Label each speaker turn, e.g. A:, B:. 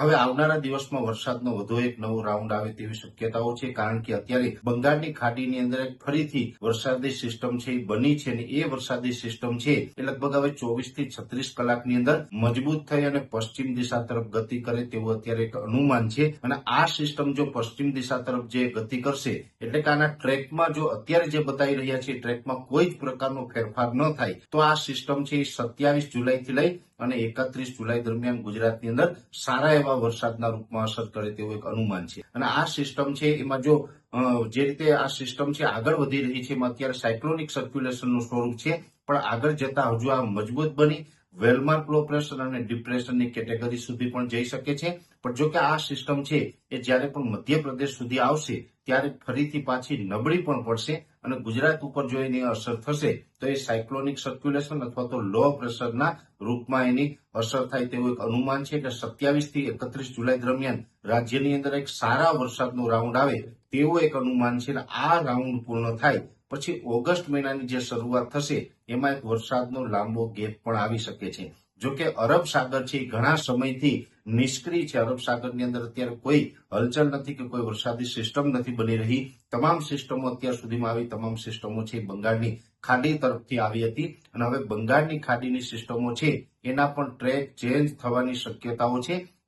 A: હવે આવનારા દિવસમાં વરસાદનો વધુ એક નવો રાઉન્ડ આવે તેવી શક્યતાઓ છે, કારણ કે અત્યારે બંગાળની ખાડીની અંદર ફરીથી વરસાદી સિસ્ટમ છે બની છે અને એ વરસાદી સિસ્ટમ છે એ લગભગ હવે ચોવીસથી છત્રીસ કલાકની અંદર મજબૂત થઈ અને પશ્ચિમ દિશા તરફ ગતિ કરે તેવું અત્યારે એક અનુમાન છે. અને આ સિસ્ટમ જો પશ્ચિમ દિશા તરફ જે ગતિ કરશે, એટલે કે આના ટ્રેકમાં જો અત્યારે જે બતાવી રહ્યા છે ટ્રેકમાં કોઈ જ પ્રકારનો ફેરફાર ન થાય, તો આ સિસ્ટમ છે એ સત્યાવીસ જુલાઈથી લઈ અને એકત્રીસ જુલાઈ દરમિયાન ગુજરાતની અંદર સારા એવા વરસાદના રૂપમાં અસર કરે તેવું એક અનુમાન છે. અને આ સિસ્ટમ છે, એમાં જો જે રીતે આ સિસ્ટમ છે આગળ વધી રહી છે, એમાં અત્યારે સાયક્લોનિક સર્ક્યુલેશનનું સ્વરૂપ છે, પણ આગળ જતા હજુ આ મજબૂત બની, વેલમાર્ક લો પ્રેશર અને ડિપ્રેશનની કેટેગરી સુધી પણ જઈ શકે છે. પણ જો કે આ સિસ્ટમ છે, એ જ્યારે પણ મધ્યપ્રદેશ સુધી આવશે ત્યારે ફરીથી પાછી નબળી પણ પડશે અને ગુજરાત ઉપર જો એની અસર થશે, તો એ સાયક્લોનિક સર્ક્યુલેશન અથવા તો લો પ્રેશરના રૂપમાં એની અસર થાય તેવું એક અનુમાન છે કે સત્યાવીસથી એકત્રીસ જુલાઈ દરમિયાન રાજ્યની અંદર એક સારા વરસાદનો રાઉન્ડ આવે તેવું એક અનુમાન છે આ રાઉન્ડ પૂર્ણ થાય પછી ઓગસ્ટ મહિનાની જે શરૂઆત થશે, એમાં એક વરસાદનો લાંબો ગેપ પણ આવી શકે છે. જો કે અરબ સાગર છે ઘણા સમયથી નિષ્ક્રિય છે. અરબ સાગરની અંદર અત્યારે કોઈ હલચલ નથી કે કોઈ વરસાદી સિસ્ટમ નથી બની રહી. તમામ સિસ્ટમો અત્યાર સુધીમાં આવી. તમામ સિસ્ટમો છે બંગાળની ખાડી તરફથી આવી હતી. અને હવે બંગાળની ખાડીની સિસ્ટમો છે એના પણ ટ્રેક ચેન્જ થવાની શક્યતાઓ છે.